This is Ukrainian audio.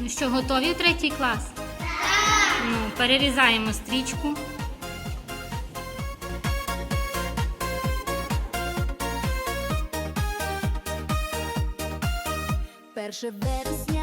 Ну що, готові в третій клас? Так! Ну, перерізаємо стрічку. Перше вересня